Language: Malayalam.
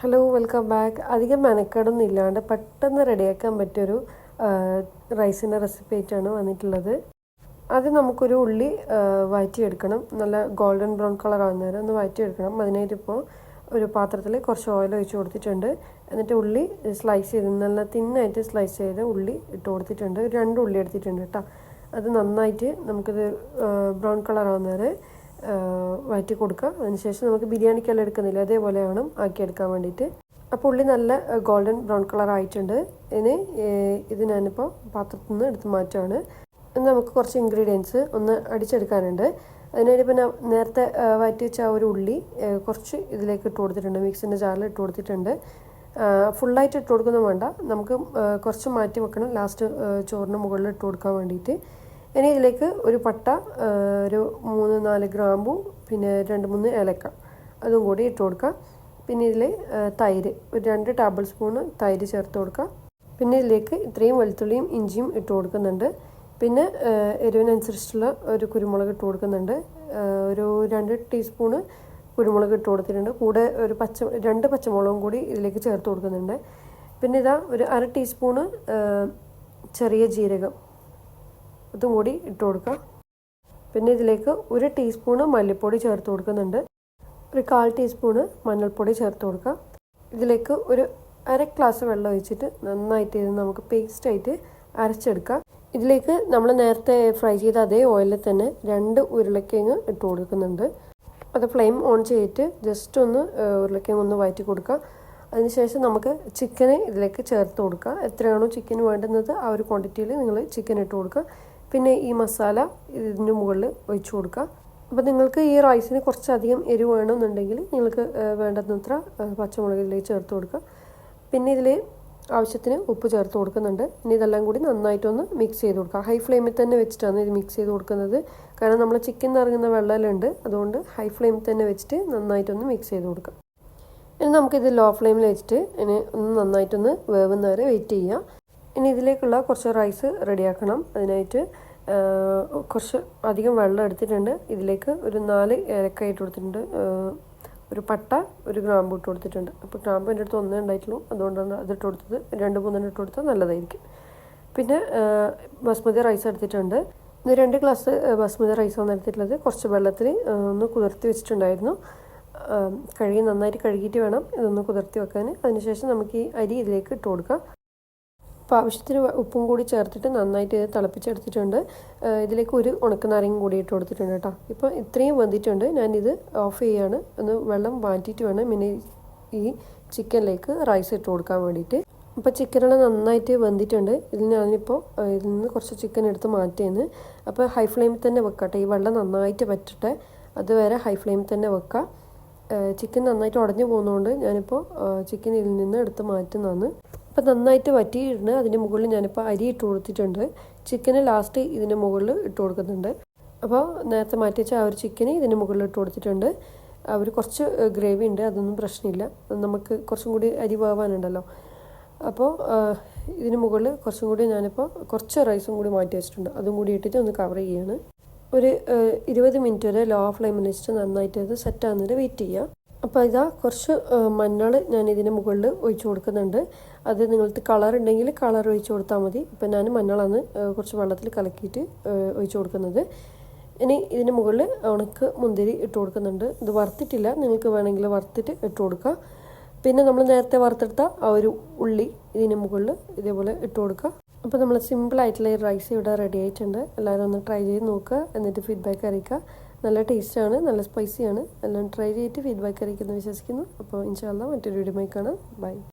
ഹലോ വെൽക്കം ബാക്ക് അധികം മെനക്കേടൊന്നും ഇല്ലാണ്ട് പെട്ടെന്ന് റെഡിയാക്കാൻ പറ്റിയൊരു റൈസിന്റെ റെസിപ്പി ആയിട്ടാണ് വന്നിട്ടുള്ളത്. ആദ്യം നമുക്കൊരു ഉള്ളി വാറ്റിയെടുക്കണം നല്ല ഗോൾഡൻ ബ്രൗൺ കളർ ആവുന്നേരം ഒന്ന് വഴറ്റിയെടുക്കണം. അതിനായിട്ട് ഇപ്പോൾ ഒരു പാത്രത്തിൽ കുറച്ച് ഓയിൽ ഒഴിച്ച് കൊടുത്തിട്ടുണ്ട്. എന്നിട്ട് ഉള്ളി സ്ലൈസ് ചെയ്ത് നല്ല തിന്നായിട്ട് സ്ലൈസ് ചെയ്ത് ഉള്ളി ഇട്ട് കൊടുത്തിട്ടുണ്ട്. രണ്ട് ഉള്ളി എടുത്തിട്ടുണ്ട് കേട്ടോ അത് നന്നായിട്ട് നമുക്കിത് ബ്രൗൺ കളർ ആവുന്നവരെ വഴറ്റി കൊടുക്കുക. അതിനുശേഷം നമുക്ക് ബിരിയാണിക്കെല്ലാം എടുക്കുന്നില്ല. അതേപോലെ വേണം ആക്കിയെടുക്കാൻ വേണ്ടിയിട്ട്. അപ്പോൾ ഉള്ളി നല്ല ഗോൾഡൻ ബ്രൗൺ കളർ ആയിട്ടുണ്ട്. ഇനി ഇത് ഞാനിപ്പോൾ പാത്രത്തിൽ നിന്ന് എടുത്ത് മാറ്റുകയാണ് നമുക്ക് കുറച്ച് ഇൻഗ്രീഡിയൻസ് ഒന്ന് അടിച്ചെടുക്കാനുണ്ട്. അതിനായിട്ട് പിന്നെ നേരത്തെ വാറ്റി വെച്ച ഒരു ഉള്ളി കുറച്ച് ഇതിലേക്ക് ഇട്ട് കൊടുത്തിട്ടുണ്ട്. മിക്സിന്റെ ജാറിൽ ഇട്ട് കൊടുത്തിട്ടുണ്ട്. ഫുള്ളായിട്ട് ഇട്ട് കൊടുക്കൊന്നും വേണ്ട. നമുക്ക് കുറച്ച് മാറ്റി വെക്കണം. ലാസ്റ്റ് ചോറിന് മുകളിൽ ഇട്ട് കൊടുക്കാൻ വേണ്ടിയിട്ട്. ഇനി ഇതിലേക്ക് ഒരു പട്ട ഒരു മൂന്ന് നാല് ഗ്രാമ്പു പിന്നെ രണ്ട് മൂന്ന് ഏലക്ക. അതും കൂടി ഇട്ട് കൊടുക്കുക. പിന്നെ ഇതിൽ തൈര് ഒരു രണ്ട് ടേബിൾ സ്പൂണ് തൈര് ചേർത്ത് കൊടുക്കുക. പിന്നെ ഇതിലേക്ക് ഇത്രയും വെളുത്തുള്ളിയും ഇഞ്ചിയും ഇട്ട് കൊടുക്കുന്നുണ്ട്. പിന്നെ എരിവിനനുസരിച്ചുള്ള ഒരു കുരുമുളക് ഇട്ട് കൊടുക്കുന്നുണ്ട്. ഒരു രണ്ട് ടീസ്പൂണ് കുരുമുളക് ഇട്ട് കൊടുത്തിട്ടുണ്ട്. കൂടെ ഒരു പച്ച രണ്ട് പച്ചമുളകും കൂടി ഇതിലേക്ക് ചേർത്ത് കൊടുക്കുന്നുണ്ട്. പിന്നെ ഇതാ ഒരു അര ടീസ്പൂണ് ചെറിയ ജീരകം. അതും കൂടി ഇട്ട് കൊടുക്കുക. പിന്നെ ഇതിലേക്ക് ഒരു ടീസ്പൂണ് മല്ലിപ്പൊടി ചേർത്ത് കൊടുക്കുന്നുണ്ട്. ഒരു കാൽ ടീസ്പൂണ് മഞ്ഞൾപ്പൊടി ചേർത്ത് കൊടുക്കുക. ഇതിലേക്ക് ഒരു അര ഗ്ലാസ് വെള്ളം ഒഴിച്ചിട്ട് നന്നായിട്ട് ഇത് നമുക്ക് പേസ്റ്റായിട്ട് അരച്ചെടുക്കാം ഇതിലേക്ക് നമ്മൾ നേരത്തെ ഫ്രൈ ചെയ്ത അതേ ഓയിലിൽ തന്നെ രണ്ട് ഉരുളക്കിഴങ്ങ് ഇട്ട് കൊടുക്കുന്നുണ്ട്. അത് ഫ്ലെയിം ഓൺ ചെയ്തിട്ട് ജസ്റ്റ് ഒന്ന് ഉരുളക്കിഴങ്ങ് ഒന്ന് വയറ്റി കൊടുക്കുക. അതിനുശേഷം നമുക്ക് ചിക്കന് ഇതിലേക്ക് ചേർത്ത് കൊടുക്കുക. എത്രയാണോ ചിക്കൻ വേണ്ടുന്നത് ആ ഒരു ക്വാണ്ടിറ്റിയിൽ നിങ്ങൾ ചിക്കൻ ഇട്ട് കൊടുക്കുക. പിന്നെ ഈ മസാല ഇതിന്റെ മുകളിൽ ഒഴിച്ചു കൊടുക്കുക. അപ്പോൾ നിങ്ങൾക്ക് ഈ റൈസിന് കുറച്ചധികം എരിവ് വേണമെന്നുണ്ടെങ്കിൽ നിങ്ങൾക്ക് വേണ്ടത്ര പച്ചമുളക് ഇതിലേക്ക് ചേർത്ത് കൊടുക്കുക. പിന്നെ ഇതിൽ ആവശ്യത്തിന് ഉപ്പ് ചേർത്ത് കൊടുക്കുന്നുണ്ട്. ഇനി ഇതെല്ലാം കൂടി നന്നായിട്ടൊന്ന് മിക്സ് ചെയ്ത് കൊടുക്കുക. ഹൈ ഫ്ലെയിമിൽ തന്നെ വെച്ചിട്ടാണ് ഇത് മിക്സ് ചെയ്ത് കൊടുക്കുന്നത്. കാരണം നമ്മൾ ചിക്കൻ നിറങ്ങുന്ന വെള്ളമെല്ലാം അതുകൊണ്ട് ഹൈ ഫ്ലെയിമിൽ തന്നെ വെച്ചിട്ട് നന്നായിട്ടൊന്ന് മിക്സ് ചെയ്ത് കൊടുക്കുക. ഇനി നമുക്കിത് ലോ ഫ്ലെയിമിൽ വെച്ചിട്ട് ഇനി ഒന്ന് നന്നായിട്ടൊന്ന് വേവുന്നവരെ വെയിറ്റ് ചെയ്യുക. ഇനി ഇതിലേക്കുള്ള കുറച്ച് റൈസ് റെഡിയാക്കണം അതിനായിട്ട് കുറച്ച് അധികം വെള്ളം എടുത്തിട്ടുണ്ട്. ഇതിലേക്ക് ഒരു നാല് ഏലക്ക ഇട്ട് കൊടുത്തിട്ടുണ്ട്. ഒരു പട്ട ഒരു ഗ്രാമ്പു ഇട്ട് കൊടുത്തിട്ടുണ്ട്. അപ്പോൾ ഗ്രാമ്പു എന്റെ അടുത്ത് ഒന്നേ ഉണ്ടായിട്ടുള്ളൂ. അതുകൊണ്ടാണ് അതിട്ട് കൊടുത്തത്. രണ്ട് മൂന്നെണ്ണം ഇട്ട് കൊടുത്താൽ നല്ലതായിരിക്കും. പിന്നെ ബസ്മതി റൈസ് എടുത്തിട്ടുണ്ട്. ഇത് രണ്ട് ഗ്ലാസ് ബസ്മതി റൈസാണ് എടുത്തിട്ടുള്ളത്. കുറച്ച് വെള്ളത്തിൽ ഒന്ന് കുതിർത്തി വെച്ചിട്ടുണ്ടായിരുന്നു. കഴുകി നന്നായിട്ട് കഴുകിയിട്ട് വേണം ഇതൊന്ന് കുതിർത്തി വെക്കാൻ. അതിനുശേഷം നമുക്ക് ഈ അരി ഇതിലേക്ക് ഇട്ട് കൊടുക്കാം. അപ്പോൾ ആവശ്യത്തിന് ഉപ്പും കൂടി ചേർത്തിട്ട് നന്നായിട്ട് ഇത് തിളപ്പിച്ചെടുത്തിട്ടുണ്ട്. ഇതിലേക്ക് ഒരു ഉണക്കനാരങ്ങ കൂടി ഇട്ട് കൊടുത്തിട്ടുണ്ട് കേട്ടോ. ഇപ്പോൾ ഇത്രയും വന്നിട്ടുണ്ട് ഞാനിത് ഓഫ് ചെയ്യാണ്. ഒന്ന് വെള്ളം മാറ്റിയിട്ട് വേണം പിന്നെ ഈ ചിക്കനിലേക്ക് റൈസ് ഇട്ട് കൊടുക്കാൻ വേണ്ടിയിട്ട്. അപ്പോൾ ചിക്കനെല്ലാം നന്നായിട്ട് വെന്തിട്ടുണ്ട്. ഇതിൽ ഞാനിപ്പോൾ ഇതിൽ നിന്ന് കുറച്ച് ചിക്കൻ എടുത്ത് മാറ്റിയെന്ന്. അപ്പോൾ ഹൈ ഫ്ലെയിമിൽ തന്നെ വെക്കട്ടെ. ഈ വെള്ളം നന്നായിട്ട് പറ്റട്ടെ അതുവരെ ഹൈ ഫ്ലെയിമിൽ തന്നെ വെക്കാം. ചിക്കൻ നന്നായിട്ട് ഉടഞ്ഞു പോകുന്നതുകൊണ്ട് ഞാനിപ്പോൾ ചിക്കൻ ഇതിൽ നിന്ന് എടുത്ത് മാറ്റുന്നതാണ്. അപ്പോൾ നന്നായിട്ട് വറ്റിയിട്ടുണ്ട്. അതിന്റെ മുകളിൽ ഞാനിപ്പോൾ അരി ഇട്ട് കൊടുത്തിട്ടുണ്ട്. ചിക്കന് ലാസ്റ്റ് ഇതിന്റെ മുകളിൽ ഇട്ട് കൊടുക്കുന്നുണ്ട്. അപ്പോൾ നേരത്തെ മാറ്റി വെച്ച ആ ഒരു ചിക്കന് ഇതിന്റെ മുകളിൽ ഇട്ട് കൊടുത്തിട്ടുണ്ട്. അവർ കുറച്ച് ഗ്രേവി ഉണ്ട്. അതൊന്നും പ്രശ്നമില്ല. നമുക്ക് കുറച്ചും കൂടി അരി വേവാനുണ്ടല്ലോ. അപ്പോൾ ഇതിന് മുകളിൽ കുറച്ചും കൂടി ഞാനിപ്പോൾ കുറച്ച് റൈസും കൂടി മാറ്റി വെച്ചിട്ടുണ്ട്. അതും കൂടി ഇട്ടിട്ട് ഒന്ന് കവർ ചെയ്യാണ്. ഒരു ഇരുപത് മിനിറ്റ് വരെ ലോ ഫ്ലെയിമിൽ വെച്ചിട്ട് നന്നായിട്ട് അത് സെറ്റ് ആകുന്നതിന് വെയിറ്റ് ചെയ്യുക അപ്പോൾ ഇതാ കുറച്ച് മഞ്ഞൾ ഞാൻ ഇതിന് മുകളിൽ ഒഴിച്ചു കൊടുക്കുന്നുണ്ട്. അത് നിങ്ങൾക്ക് കളർ ഉണ്ടെങ്കിൽ കളർ ഒഴിച്ചു കൊടുത്താൽ മതി. ഇപ്പം ഞാൻ മഞ്ഞളാണ് കുറച്ച് വെള്ളത്തിൽ കലക്കിയിട്ട് ഒഴിച്ചു കൊടുക്കുന്നത്. ഇനി ഇതിന് മുകളിൽ ഉണക്ക് മുന്തിരി ഇട്ട് കൊടുക്കുന്നുണ്ട്. ഇത് വറുത്തിട്ടില്ല. നിങ്ങൾക്ക് വേണമെങ്കിൽ വറുത്തിട്ട് ഇട്ട് കൊടുക്കുക പിന്നെ നമ്മൾ നേരത്തെ വറുത്തെടുത്ത ആ ഒരു ഉള്ളി ഇതിന് മുകളിൽ ഇതേപോലെ ഇട്ട് കൊടുക്കുക അപ്പോൾ നമ്മൾ സിമ്പിളായിട്ടുള്ള ഈ റൈസ് ഇവിടെ റെഡി ആയിട്ടുണ്ട്. എല്ലാവരും ഒന്ന് ട്രൈ ചെയ്ത് നോക്കുക എന്നിട്ട് ഫീഡ്ബാക്ക് അറിയിക്കുക നല്ല ടേസ്റ്റാണ് നല്ല സ്പൈസിയാണ് എല്ലാം ട്രൈ ചെയ്തിട്ട് ഫീഡ്ബാക്ക് അറിയിക്കുന്നു വിശ്വസിക്കുന്നു. അപ്പോൾ ഇൻഷാല്ല മറ്റൊരു വീഡിയോ കാണാം. ബൈ